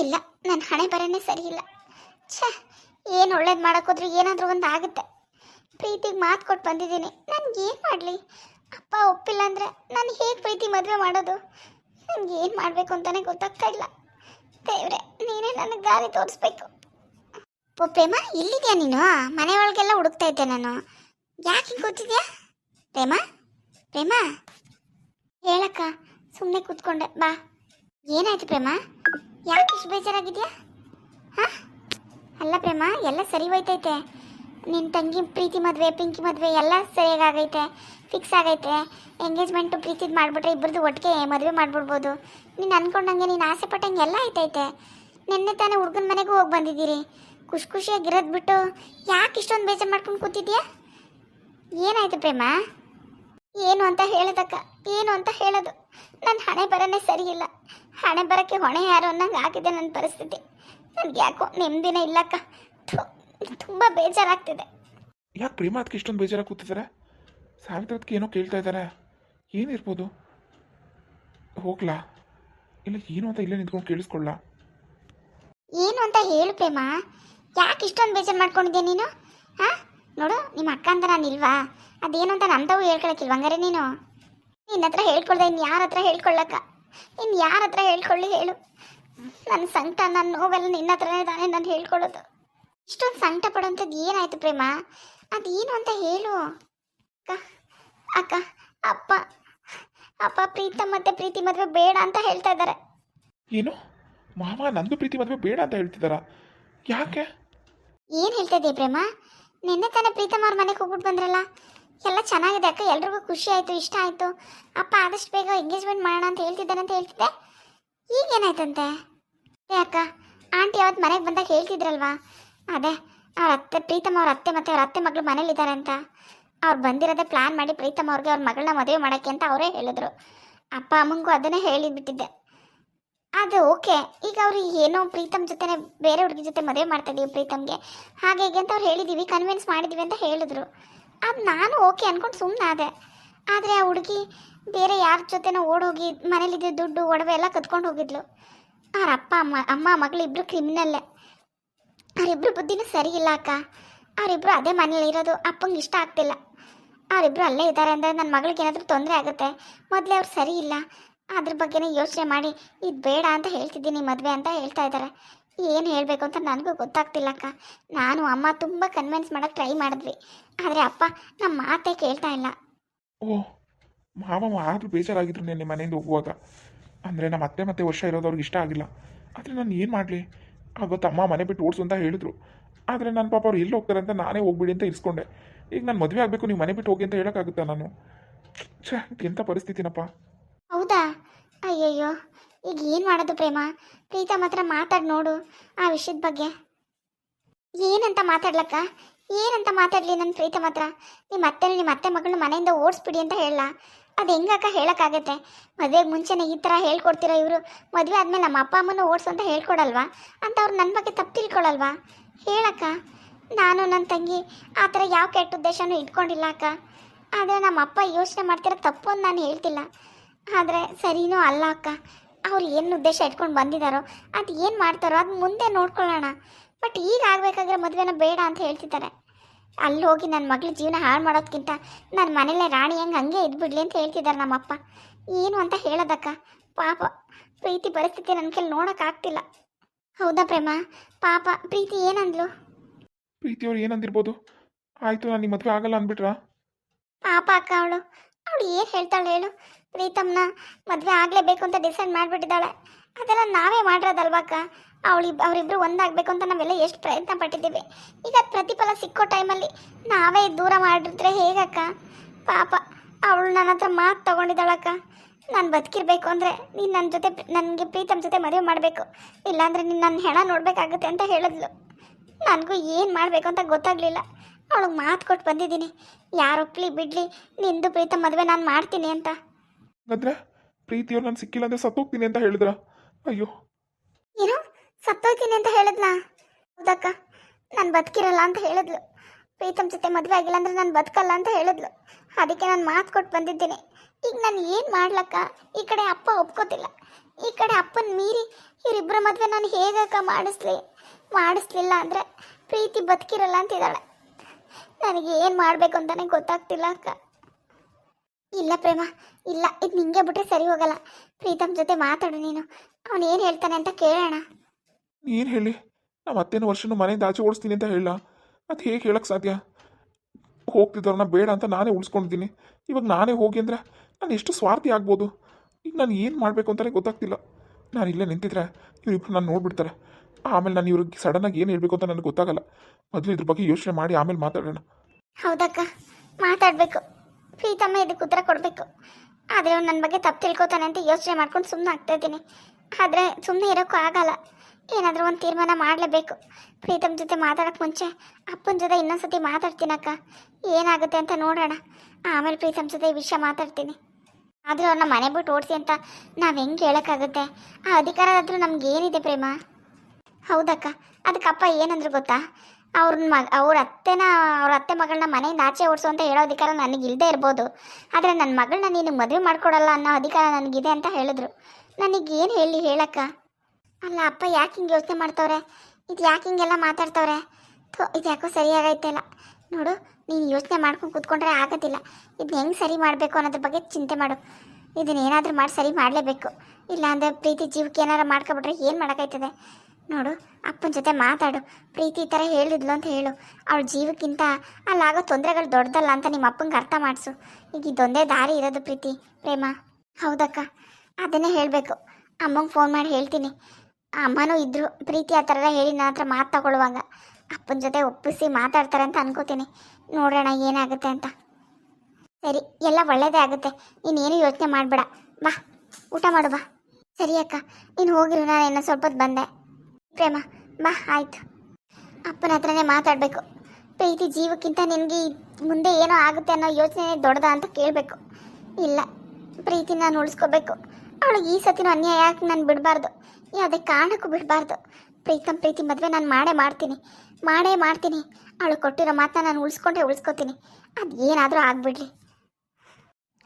ಇಲ್ಲ ನನ್ನ ಹಣೆ ಬರನೇ ಸರಿಯಿಲ್ಲ ಇಲ್ಲ. ಛೇ, ಏನು ಒಳ್ಳೇದು ಮಾಡೋಕ್ಕೋದ್ರೆ ಏನಾದರೂ ಒಂದು ಆಗುತ್ತೆ. ಪ್ರೀತಿಗೆ ಮಾತು ಕೊಟ್ಟು ಬಂದಿದ್ದೀನಿ ಏನು ಮಾಡಲಿ? ಅಪ್ಪ ಒಪ್ಪಿಲ್ಲ ಅಂದರೆ ನಾನು ಹೇಗೆ ಪ್ರೀತಿ ಮದುವೆ ಮಾಡೋದು? ನನಗೆ ಏನು ಮಾಡಬೇಕು ಅಂತಲೇ ಗೊತ್ತಾಗ್ತಾ ಇಲ್ಲ. ದೇವ್ರೆ, ನೀನೇ ನನಗೆ ದಾರಿ ತೋರಿಸ್ಬೇಕು. ಓ, ಪ್ರೇಮ, ಇಲ್ಲಿದ್ಯಾ ನೀನು? ಮನೆ ಒಳಗೆಲ್ಲ ಹುಡುಕ್ತಾ ಇದ್ದೆ ನಾನು. ಯಾಕೆ ಹಿಂಗೆ ಕೂತಿದ್ಯಾ? ಪ್ರೇಮ ಪ್ರೇಮ. ಹೇಳಕ್ಕ ಸುಮ್ಮನೆ ಕೂತ್ಕೊಂಡೆ, ಬಾ. ಏನಾಯ್ತು ಪ್ರೇಮ? ಯಾಕೆ ಇಷ್ಟು ಬೇಜಾರಾಗಿದೆಯಾ? ಹಾಂ? ಅಲ್ಲ ಪ್ರೇಮ, ಎಲ್ಲ ಸರಿ ಹೋಯ್ತೈತೆ. ನಿನ್ನ ತಂಗಿ ಪ್ರೀತಿ ಮದುವೆ, ಪಿಂಕಿ ಮದುವೆ ಎಲ್ಲ ಸರಿಯಾಗೈತೆ ಫಿಕ್ಸ್ ಆಗೈತೆ. ಎಂಗೇಜ್ಮೆಂಟು ಪ್ರೀತಿದು ಮಾಡಿಬಿಟ್ರೆ ಇಬ್ಬರದು ಒಟ್ಟಿಗೆ ಮದುವೆ ಮಾಡಿಬಿಡ್ಬೋದು. ನೀನು ಅನ್ಕೊಂಡಂಗೆ ನೀನು ಆಸೆ ಪಟ್ಟಂಗೆ ಎಲ್ಲ ಆಯ್ತೈತೆ. ನಿನ್ನೆ ತಾನೇ ಹುಡುಗನ ಮನೆಗೂ ಹೋಗಿ ಬಂದಿದ್ದೀರಿ. ಖುಷಿ ಖುಷಿಯಾಗಿರೋದು ಬಿಟ್ಟು ಯಾಕೆ ಇಷ್ಟೊಂದು ಬೇಜಾರು ಮಾಡ್ಕೊಂಡು ಕೂತಿದ್ಯಾ? ಏನಾಯ್ತು ಪ್ರೇಮ? ಏನು ಅಂತ ಹೇಳೋದಕ್ಕ, ಏನು ಅಂತ ಹೇಳೋದು. ನನ್ನ ಹಣೆ ಬರನೇ ಸರಿ ಇಲ್ಲ ಹಣೆ ಬರಕ್ಕೆ ಹೊಣೆ ಯಾರು ಅನ್ನಂಗೆ ಆಗಿದೆ ನನ್ನ ಪರಿಸ್ಥಿತಿ. ನನಗೆ ಯಾಕೋ ನೆಮ್ಮದಿನ ಇಲ್ಲಕ್ಕ. ತುಂಬ ಬೇಜಾರಾಗ್ತಿದೆ. ಯಾಕೆ ಪ್ರೇಮ ಅದಕ್ಕೆ ಇಷ್ಟೊಂದು ಬೇಜಾರಾಗಿ ಕೂತಿದ್ದಾರೆ ಸಾವಿತ್ರದಕ್ಕೆ ಏನೋ ಕೇಳ್ತಾ ಇದ್ದಾರೆ ಏನಿರ್ಬೋದು? ಹೋಗ್ಲಾ? ಇಲ್ಲ ಏನು ಅಂತ ಇಲ್ಲೇ ನಿಂತ್ಕೊಂಡು ಕೇಳಿಸ್ಕೊಳ್ಳ ಏನು ಅಂತ ಹೇಳು ಪ್ರೇಮ. ಯಾಕೆ ಇಷ್ಟೊಂದು ಬೇಜಾರು ಮಾಡ್ಕೊಂಡಿದ್ದೆ ನೀನು? ಹಾಂ? ನೋಡು ನಿಮ್ಮ ಅಕ್ಕ ಅಂತ ನಾನು ಇಲ್ವಾ? ಅದೇನು ಅಂತ ನಂತವು ಹೇಳ್ಕೊಳಕ್ಕಿಲ್ವ ಹಂಗಾರೆ ನೀನು? ನಿನ್ನ ಹತ್ರ ಹೇಳ್ಕೊಳ್ದೆ ಇನ್ನು ಯಾರ ಹತ್ರ ಹೇಳ್ಕೊಳ್ಳಕ್ಕ ಇನ್ನು ಯಾರ ಹತ್ರ ಹೇಳ್ಕೊಳ್ಳಿ ಹೇಳು. ನನ್ನ ಸಂಕಟ ನನ್ನ ನೋವೆಲ್ಲ ನಿನ್ನ ಹತ್ರನೇ ತಾನೇ ನಾನು ಹೇಳ್ಕೊಳ್ಳೋದು ಇಷ್ಟೊಂದು ಸಂಕಟ ಪಡೋಂಥದ್ದು ಏನಾಯ್ತು ಪ್ರೇಮ? ಅದೇನು ಅಂತ ಹೇಳು. ಅಕ್ಕ ಅಕ್ಕ ಅಪ್ಪ ಅಪ್ಪ ಪ್ರೀತ ಮತ್ತೆ ಪ್ರೀತಿ ಮದುವೆ ಬೇಡ ಅಂತ ಹೇಳ್ತಾ ಇದ್ದಾರೆ. ಏನು? ಮಾವ ನಂದು ಪ್ರೀತಿ ಮದುವೆ ಬೇಡ ಅಂತ ಹೇಳ್ತಿದ್ದಾರಾ? ಯಾಕೆ? ಏನು ಹೇಳ್ತಾ ಇದ್ದೀಯ ಪ್ರೇಮ? ನಿನ್ನೆ ತಾನೇ ಪ್ರೀತಮ್ಮ ಅವ್ರ ಮನೆಗೆ ಹೋಗ್ಬಿಟ್ಟು ಬಂದ್ರಲ್ಲ? ಎಲ್ಲ ಚೆನ್ನಾಗಿದೆ ಅಕ್ಕ. ಎಲ್ರಿಗೂ ಖುಷಿ ಆಯಿತು, ಇಷ್ಟ ಆಯಿತು. ಅಪ್ಪ ಆದಷ್ಟು ಬೇಗ ಎಂಗೇಜ್ಮೆಂಟ್ ಮಾಡೋಣ ಅಂತ ಹೇಳ್ತಿದ್ದಾನೆ ಅಂತ ಹೇಳ್ತಿದ್ದೆ. ಈಗೇನಾಯ್ತಂತೆ? ಏ ಅಕ್ಕ, ಆಂಟಿ ಅವತ್ತು ಮನೆಗೆ ಬಂದಾಗ ಹೇಳ್ತಿದ್ರಲ್ವಾ? ಅದೇ, ಅವ್ರ ಅತ್ತೆ ಪ್ರೀತಮ್ ಅವ್ರ ಅತ್ತೆ ಮತ್ತು ಅವ್ರ ಅತ್ತೆ ಮಗಳು ಮನೇಲಿದ್ದಾರೆ ಅಂತ. ಅವ್ರು ಬಂದಿರೋದೇ ಪ್ಲ್ಯಾನ್ ಮಾಡಿ ಪ್ರೀತಮ್ ಅವ್ರಿಗೆ ಅವ್ರ ಮಗಳನ್ನ ಮದುವೆ ಮಾಡೋಕ್ಕೆ ಅಂತ ಅವರೇ ಹೇಳಿದ್ರು. ಅಪ್ಪ ಅಮ್ಮಂಗೂ ಅದನ್ನೇ ಹೇಳಿಬಿಟ್ಟಿದ್ದೆ ಅದು ಓಕೆ. ಈಗ ಅವರು ಏನೋ ಪ್ರೀತಮ್ ಜೊತೆನೆ ಬೇರೆ ಹುಡುಗಿ ಜೊತೆ ಮದುವೆ ಮಾಡ್ತಾ ಇದೀವಿ ಪ್ರೀತಮ್ಗೆ. ಹಾಗೆ ಹೀಗೆ ಅಂತ ಅವ್ರು ಹೇಳಿದ್ದೀವಿ ಕನ್ವಿನ್ಸ್ ಮಾಡಿದ್ದೀವಿ ಅಂತ ಹೇಳಿದ್ರು. ಅದು ನಾನು ಓಕೆ ಅಂದ್ಕೊಂಡು ಸುಮ್ಮನೆ ಆದೆ. ಆದರೆ ಆ ಹುಡುಗಿ ಬೇರೆ ಯಾರ ಜೊತೆನೋ ಓಡೋಗಿ ಮನೇಲಿದ್ದ ದುಡ್ಡು, ಒಡವೆ ಎಲ್ಲ ಕತ್ಕೊಂಡು ಹೋಗಿದ್ಲು. ಅವ್ರ ಅಪ್ಪ, ಅಮ್ಮ ಅಮ್ಮ ಮಗಳು ಇಬ್ಬರು ಕ್ರಿಮಿನಲ್ಲೇ ಅವರಿಬ್ರು ಬುದ್ಧಿನೂ ಸರಿ ಇಲ್ಲ ಅಕ್ಕ. ಅವರಿಬ್ರು ಅದೇ ಮನೇಲಿ ಇರೋದು, ಅಪ್ಪಂಗೆ ಇಷ್ಟ ಆಗ್ತಿಲ್ಲ. ಅವರಿಬ್ರು ಅಲ್ಲೇ ಇದ್ದಾರೆ ಅಂದರೆ ನನ್ನ ಮಗಳಿಗೆ ಏನಾದರೂ ತೊಂದರೆ ಆಗುತ್ತೆ. ಮೊದಲೇ ಅವ್ರು ಸರಿ ಇಲ್ಲ. ಅದ್ರ ಬಗ್ಗೆನೇ ಯೋಚನೆ ಮಾಡಿ, ಇದು ಬೇಡ ಅಂತ ಹೇಳ್ತಿದ್ದೀನಿ ಮದುವೆ ಅಂತ ಹೇಳ್ತಾ ಇದ್ದಾರೆ ಏನು ಹೇಳಬೇಕು ಅಂತ ನನಗೂ ಗೊತ್ತಾಗ್ತಿಲ್ಲಕ್ಕ. ನಾನು ಅಮ್ಮ ತುಂಬ ಕನ್ವಿನ್ಸ್ ಮಾಡೋಕ್ಕೆ ಟ್ರೈ ಮಾಡಿದ್ವಿ. ಆದರೆ ಅಪ್ಪ ನಮ್ಮ ಮಾತೇ ಕೇಳ್ತಾ ಇಲ್ಲ. ಓಹ್ ಮಾವ ಆದರೂ ಬೇಜಾರಾಗಿದ್ರು ನಿನ್ನೆ ಮನೆಯಿಂದ ಹೋಗುವಾಗ. ಅಂದರೆ ನಮ್ಮ ಅತ್ತೆ ಮತ್ತೆ ವರ್ಷ ಇರೋದು ಅವ್ರಿಗೆ ಇಷ್ಟ ಆಗಿಲ್ಲ. ಆದರೆ ನಾನು ಏನು ಮಾಡಲಿ? ಅವತ್ತು ಅಮ್ಮ ಮನೆ ಬಿಟ್ಟು ಓಡಿಸು ಅಂತ ಹೇಳಿದ್ರು. ಆದರೆ ನನ್ನ ಪಾಪ ಅವ್ರು ಎಲ್ಲಿ ಹೋಗ್ತಾರೆ ಅಂತ ನಾನೇ ಹೋಗ್ಬಿಡಿ ಅಂತ ಇಸ್ಕೊಂಡೆ ಈಗ ನಾನು ಮದುವೆ ಆಗಬೇಕು ನೀವು ಮನೆ ಬಿಟ್ಟು ಹೋಗಿ ಅಂತ ಹೇಳೋಕ್ಕಾಗುತ್ತಾ ನಾನು? ಛೇ ಎಂಥ ಪರಿಸ್ಥಿತಿನಪ್ಪ? ಹೌದಾ? ಅಯ್ಯಯ್ಯೋ. ಈಗ ಏನು ಮಾಡೋದು ಪ್ರೇಮ? ಪ್ರೀತಮ್ ಹತ್ರ ಮಾತಾಡಿ ನೋಡು ಆ ವಿಷಯದ ಬಗ್ಗೆ. ಏನಂತ ಮಾತಾಡ್ಲಕ್ಕ? ಏನಂತ ಮಾತಾಡಲಿ ನನ್ನ ಪ್ರೀತಮ್ ಹತ್ರ ನಿಮ್ಮ ಅತ್ತೆ ನಿಮ್ಮ ಅತ್ತೆ ಮಗಳನ್ನ ಮನೆಯಿಂದ ಓಡಿಸ್ಬಿಡಿ ಅಂತ ಹೇಳಲ್ಲ ಅದು ಹೆಂಗಕ್ಕ ಹೇಳೋಕ್ಕಾಗತ್ತೆ? ಮದುವೆಗೆ ಮುಂಚೆನೇ ಈ ಥರ ಹೇಳ್ಕೊಡ್ತೀರಾ ಇವರು? ಮದುವೆ ಆದಮೇಲೆ ನಮ್ಮ ಅಪ್ಪ ಅಮ್ಮನ ಓಡಿಸು ಅಂತ ಹೇಳ್ಕೊಡಲ್ವಾ? ಅಂತ ಅವ್ರು ನನ್ನ ಬಗ್ಗೆ ತಪ್ಪು ತಿಳ್ಕೊಳಲ್ವಾ? ಹೇಳಕ್ಕ, ನಾನು ನನ್ನ ತಂಗಿ ಆ ಥರ ಯಾವ ಕೆಟ್ಟ ಉದ್ದೇಶನೂ ಇಟ್ಕೊಂಡಿಲ್ಲ ಅಕ್ಕ. ಆದರೆ ನಮ್ಮ ಅಪ್ಪ ಯೋಚನೆ ಮಾಡ್ತಿರೋ ತಪ್ಪು ಅಂತ ನಾನು ಹೇಳ್ತಿಲ್ಲ. ಆದರೆ ಸರಿನೂ ಅಲ್ಲ ಅಕ್ಕ. ಅವ್ರು ಏನು ಉದ್ದೇಶ ಇಟ್ಕೊಂಡು ಬಂದಿದ್ದಾರೋ ಅದು ಏನು ಮಾಡ್ತಾರೋ ಅದು ಮುಂದೆ ನೋಡ್ಕೊಳ್ಳೋಣ. ಬಟ್ ಈಗ ಆಗಬೇಕಾದ್ರೆ ಮದುವೆನ ಬೇಡ ಅಂತ ಹೇಳ್ತಿದ್ದಾರೆ. ಅಲ್ಲಿ ಹೋಗಿ ನನ್ನ ಮಗಳ ಜೀವನ ಹಾಳು ಮಾಡೋದಕ್ಕಿಂತ ನನ್ನ ಮನೇಲೆ ರಾಣಿ ಹೆಂಗೆ ಹಂಗೆ ಇದ್ಬಿಡ್ಲಿ ಅಂತ ಹೇಳ್ತಿದ್ದಾರೆ ನಮ್ಮಪ್ಪ. ಏನು ಅಂತ ಹೇಳೋದಕ್ಕ? ಪಾಪ ಪ್ರೀತಿ ಪರಿಸ್ಥಿತಿ ನನ್ನ ಕೈಲಿ ನೋಡೋಕ್ಕಾಗ್ತಿಲ್ಲ ಹೌದಾ ಪ್ರೇಮ? ಪಾಪ ಪ್ರೀತಿ ಏನಂದ್ಲು? ಪ್ರೀತಿಯವ್ರು ಏನಂದಿರ್ಬೋದು? ಆಯಿತು ನಾನು ನಿಮ್ಮ ಮದುವೆ ಆಗಲ್ಲ ಅಂದ್ಬಿಟ್ರಾ? ಪಾಪ ಅಕ್ಕ ಅವಳು. ಅವಳು ಏನು ಹೇಳ್ತಾಳೆ ಹೇಳು. ಪ್ರೀತಮ್ನ ಮದುವೆ ಆಗಲೇಬೇಕು ಅಂತ ಡಿಸೈಡ್ ಮಾಡಿಬಿಟ್ಟಿದ್ದಾಳೆ. ಅದೆಲ್ಲ ನಾವೇ ಮಾಡಿರೋದಲ್ವಾಕ ಅವಳಿ ಅವರಿಬ್ರು ಒಂದಾಗಬೇಕು ಅಂತ ನಾವೆಲ್ಲ ಎಷ್ಟು ಪ್ರಯತ್ನ ಪಟ್ಟಿದ್ದೀವಿ. ಈಗ ಪ್ರತಿಫಲ ಸಿಕ್ಕೋ ಟೈಮಲ್ಲಿ ನಾವೇ ದೂರ ಮಾಡಿದ್ರೆ ಹೇಗಕ್ಕ? ಪಾಪ, ಅವಳು ನನ್ನ ಹತ್ರ ಮಾತು ತೊಗೊಂಡಿದ್ದಾಳಕ್ಕ. ನಾನು ಬದುಕಿರ್ಬೇಕು ಅಂದರೆ ನೀನು ನನ್ನ ಜೊತೆ ನನಗೆ ಪ್ರೀತಮ್ ಜೊತೆ ಮದುವೆ ಮಾಡಬೇಕು. ಇಲ್ಲಾಂದರೆ ನೀನು ನನ್ನ ಹೆಣ ನೋಡಬೇಕಾಗುತ್ತೆ ಅಂತ ಹೇಳಿದ್ಲು. ನನಗೂ ಏನು ಮಾಡಬೇಕು ಅಂತ ಗೊತ್ತಾಗಲಿಲ್ಲ. ಅವಳಿಗೆ ಮಾತು ಕೊಟ್ಟು ಬಂದಿದ್ದೀನಿ. ಯಾರೊಪ್ಲಿ ಬಿಡ್ಲಿ ನಿಂದು ಪ್ರೀತ ಮದುವೆ ನಾನು ಮಾಡ್ತೀನಿ ಅಂತ. ಹಾಗಾದ್ರೆ ಪ್ರೀತಿಯವ್ರು ನಾನು ಸಿಕ್ಕಿಲ್ಲ ಅಂದರೆ ಸತ್ತೋಗ್ತೀನಿ ಅಂತ ಹೇಳಿದ್ರ? ಅಯ್ಯೋ. ಏನು ಸತ್ತೋಯ್ತೀನಿ ಅಂತ ಹೇಳಿದ್ಲ? ಹೌದಕ್ಕ ನಾನು ಬದುಕಿರಲ್ಲ ಅಂತ ಹೇಳಿದ್ಲು. ಪ್ರೀತಮ್ ಜೊತೆ ಮದುವೆ ಆಗಿಲ್ಲ ಅಂದ್ರೆ ನಾನು ಬದುಕಲ್ಲ ಅಂತ ಹೇಳಿದ್ಲು. ಅದಕ್ಕೆ ನಾನು ಮಾತು ಕೊಟ್ಟು ಬಂದಿದ್ದೀನಿ. ಈಗ ನಾನು ಏನು ಮಾಡ್ಲಕ್ಕ? ಈ ಕಡೆ ಅಪ್ಪ ಒಪ್ಕೋತಿಲ್ಲ. ಈ ಕಡೆ ಅಪ್ಪನ ಮೀರಿ ಇವರಿಬ್ಬರ ಮದುವೆ ನಾನು ಹೇಗಕ್ಕ ಮಾಡಿಸ್ಲಿ? ಮಾಡಿಸ್ಲಿಲ್ಲ ಅಂದರೆ ಪ್ರೀತಿ ಬದುಕಿರಲ್ಲ ಅಂತಿದ್ದಾಳೆ. ನನಗೆ ಏನು ಮಾಡಬೇಕು ಅಂತಾನೆ ಗೊತ್ತಾಗ್ತಿಲ್ಲ ಅಕ್ಕ. ಇಲ್ಲ ಪ್ರೇಮ, ಇಲ್ಲ, ಇದು ನಿಂಗೆ ಬಿಟ್ರೆ ಸರಿ ಹೋಗಲ್ಲ. ಪ್ರೀತಮ್ ಜೊತೆ ಮಾತಾಡು ನೀನು. ಅವನು ಏನು ಹೇಳ್ತಾನೆ ಅಂತ ಕೇಳೋಣ. ಏನು ಹೇಳಿ. ನಮ್ಮ ಅತ್ತೇನು ವರ್ಷನೂ ಮನೆಯಿಂದ ಆಚೆ ಓಡಿಸ್ತೀನಿ ಅಂತ ಹೇಳ. ಅದು ಹೇಗೆ ಹೇಳಕ್ಕೆ ಸಾಧ್ಯ? ಹೋಗ್ತಿದ್ದವ್ರನ್ನ ಬೇಡ ಅಂತ ನಾನೇ ಉಳಿಸ್ಕೊಂಡಿದ್ದೀನಿ. ಇವಾಗ ನಾನೇ ಹೋಗಿ ಅಂದ್ರೆ ನಾನು ಎಷ್ಟು ಸ್ವಾರ್ಥಿ ಆಗ್ಬೋದು? ಈಗ ನಾನು ಏನು ಮಾಡಬೇಕು ಅಂತಲೇ ಗೊತ್ತಾಗ್ತಿಲ್ಲ. ನಾನು ಇಲ್ಲೇ ನಿಂತಿದ್ರೆ ಇವರಿಬ್ಬರು ನಾನು ನೋಡ್ಬಿಡ್ತಾರೆ. ಆಮೇಲೆ ನಾನು ಇವ್ರಿಗೆ ಆಗಿ ಏನು ಹೇಳಬೇಕು ಅಂತ ನನಗೆ ಗೊತ್ತಾಗಲ್ಲ. ಮೊದಲು ಇದ್ರ ಬಗ್ಗೆ ಯೋಚನೆ ಮಾಡಿ ಆಮೇಲೆ ಮಾತಾಡೋಣ. ಹೌದಕ್ಕ, ಮಾತಾಡಬೇಕು. ಪ್ರೀತಮ್ಮ ಇದಕ್ಕೆ ಉತ್ತರ ಕೊಡಬೇಕು. ಆದರೆ ಅವ್ನು ನನ್ನ ಬಗ್ಗೆ ತಪ್ಪು ತಿಳ್ಕೊತಾನೆ ಅಂತ ಯೋಚನೆ ಮಾಡ್ಕೊಂಡು ಸುಮ್ಮನೆ ಆಗ್ತಾ ಇದ್ದೀನಿ. ಆದರೆ ಸುಮ್ಮನೆ ಇರೋಕ್ಕೂ ಆಗಲ್ಲ. ಏನಾದರೂ ಒಂದು ತೀರ್ಮಾನ ಮಾಡಲೇಬೇಕು. ಪ್ರೀತಮ್ ಜೊತೆ ಮಾತಾಡೋಕ್ಕೆ ಮುಂಚೆ ಅಪ್ಪನ ಜೊತೆ ಇನ್ನೊಂದ್ಸತಿ ಮಾತಾಡ್ತೀನಕ್ಕ. ಏನಾಗುತ್ತೆ ಅಂತ ನೋಡೋಣ. ಆಮೇಲೆ ಪ್ರೀತಮ್ ಜೊತೆ ಈ ವಿಷಯ ಮಾತಾಡ್ತೀನಿ. ಆದರೂ ಅವ್ರನ್ನ ಮನೆ ಬಿಟ್ಟು ಓಡಿಸಿ ಅಂತ ನಾವು ಹೆಂಗೆ ಹೇಳೋಕ್ಕಾಗುತ್ತೆ? ಆ ಅಧಿಕಾರದಾದ್ರೂ ನಮ್ಗೆ ಏನಿದೆ ಪ್ರೇಮ? ಹೌದಕ್ಕ. ಅದಕ್ಕಪ್ಪ ಏನಂದ್ರು ಗೊತ್ತಾ? ಅವ್ರನ್ನ ಮಗ, ಅವ್ರ ಅತ್ತೆನ, ಅವ್ರ ಅತ್ತೆ ಮಗಳನ್ನ ಮನೆಯಿಂದ ಆಚೆ ಓಡಿಸು ಅಂತ ಹೇಳೋ ಅಧಿಕಾರ ನನಗೆ ಇಲ್ಲದೆ ಇರ್ಬೋದು. ಆದರೆ ನನ್ನ ಮಗಳನ್ನ ನೀನು ಮದುವೆ ಮಾಡ್ಕೊಡಲ್ಲ ಅನ್ನೋ ಅಧಿಕಾರ ನನಗಿದೆ ಅಂತ ಹೇಳಿದ್ರು. ನನಗೆ ಏನು ಹೇಳಿ ಹೇಳಕ್ಕ? ಅಲ್ಲ, ಅಪ್ಪ ಯಾಕೆ ಹಿಂಗೆ ಯೋಚನೆ ಮಾಡ್ತವ್ರೆ? ಇದು ಯಾಕೆ ಹಿಂಗೆಲ್ಲ ಮಾತಾಡ್ತವ್ರೆ? ಥೋ, ಇದು ಯಾಕೋ ಸರಿಯಾಗೈತೆ ಇಲ್ಲ ನೋಡು, ನೀನು ಯೋಚನೆ ಮಾಡ್ಕೊಂಡು ಕೂತ್ಕೊಂಡ್ರೆ ಆಗೋದಿಲ್ಲ. ಇದನ್ನ ಹೆಂಗೆ ಸರಿ ಮಾಡಬೇಕು ಅನ್ನೋದ್ರ ಬಗ್ಗೆ ಚಿಂತೆ ಮಾಡು. ಇದನ್ನೇನಾದರೂ ಮಾಡಿ ಸರಿ ಮಾಡಲೇಬೇಕು. ಇಲ್ಲಾಂದರೆ ಪ್ರೀತಿ ಜೀವಕ್ಕೆ ಏನಾರು ಮಾಡ್ಕೊಬಿಟ್ರೆ ಏನು ಮಾಡೋಕ್ಕಾಯ್ತದೆ ನೋಡು, ಅಪ್ಪನ ಜೊತೆ ಮಾತಾಡು, ಪ್ರೀತಿ ಈ ಥರ ಹೇಳಿದ್ಲು ಅಂತ ಹೇಳು. ಅವಳ ಜೀವಕ್ಕಿಂತ ಅಲ್ಲಾಗೋ ತೊಂದರೆಗಳು ದೊಡ್ಡದಲ್ಲ ಅಂತ ನಿಮ್ಮ ಅಪ್ಪಂಗೆ ಅರ್ಥ ಮಾಡಿಸು. ಈಗ ಇದೊಂದೇ ದಾರಿ ಇರೋದು ಪ್ರೀತಿ, ಪ್ರೇಮ. ಹೌದಕ್ಕ, ಅದನ್ನೇ ಹೇಳಬೇಕು. ಅಮ್ಮಂಗೆ ಫೋನ್ ಮಾಡಿ ಹೇಳ್ತೀನಿ. ಅಮ್ಮನೂ ಇದ್ರು, ಪ್ರೀತಿ ಆ ಥರ ಹೇಳಿ ನನ್ನ ಹತ್ರ ಮಾತು ತಗೊಳ್ಳುವಾಗ. ಅಪ್ಪನ ಜೊತೆ ಒಪ್ಪಿಸಿ ಮಾತಾಡ್ತಾರೆ ಅಂತ ಅನ್ಕೋತೀನಿ. ನೋಡೋಣ ಏನಾಗುತ್ತೆ ಅಂತ. ಸರಿ, ಎಲ್ಲ ಒಳ್ಳೇದೇ ಆಗುತ್ತೆ. ನೀನೇನು ಯೋಚನೆ ಮಾಡಬೇಡ. ಬಾ, ಊಟ ಮಾಡು ಬಾ. ಸರಿ ಅಕ್ಕ, ನೀನು ಹೋಗಿರು, ನಾನು ಇನ್ನೂ ಸ್ವಲ್ಪ ಹೊತ್ತು ಬಂದೆ. ಪ್ರೇಮ ಬಾ ಆಯ್ತು. ಅಪ್ಪನ ಹತ್ರನೇ ಮಾತಾಡಬೇಕು. ಪ್ರೀತಿ ಜೀವಕ್ಕಿಂತ ನಿನಗೆ ಮುಂದೆ ಏನೋ ಆಗುತ್ತೆ ಅನ್ನೋ ಯೋಚನೆ ದೊಡ್ಡದ ಅಂತ ಕೇಳಬೇಕು. ಇಲ್ಲ ಪ್ರೀತಿ ನಾನು ಉಳಿಸ್ಕೋಬೇಕು. ಅವಳಿಗೆ ಈ ಸತಿನೂ ಅನ್ಯಾಯ ಯಾಕೆ ನಾನು ಬಿಡಬಾರ್ದು? ಯಾವುದೇ ಕಾರಣಕ್ಕೂ ಬಿಡಬಾರ್ದು. ಪ್ರೀತಮ್ ಪ್ರೀತಿ ಮದುವೆ ನಾನು ಮಾಡೇ ಮಾಡ್ತೀನಿ. ಮಾಡೇ ಮಾಡ್ತೀನಿ. ಅವಳು ಕೊಟ್ಟಿರೋ ಮಾತನ್ನ ನಾನು ಉಳಿಸ್ಕೊಂಡ್ರೆ ಉಳಿಸ್ಕೋತೀನಿ. ಅದು ಏನಾದರೂ ಆಗಿಬಿಡ್ಲಿ.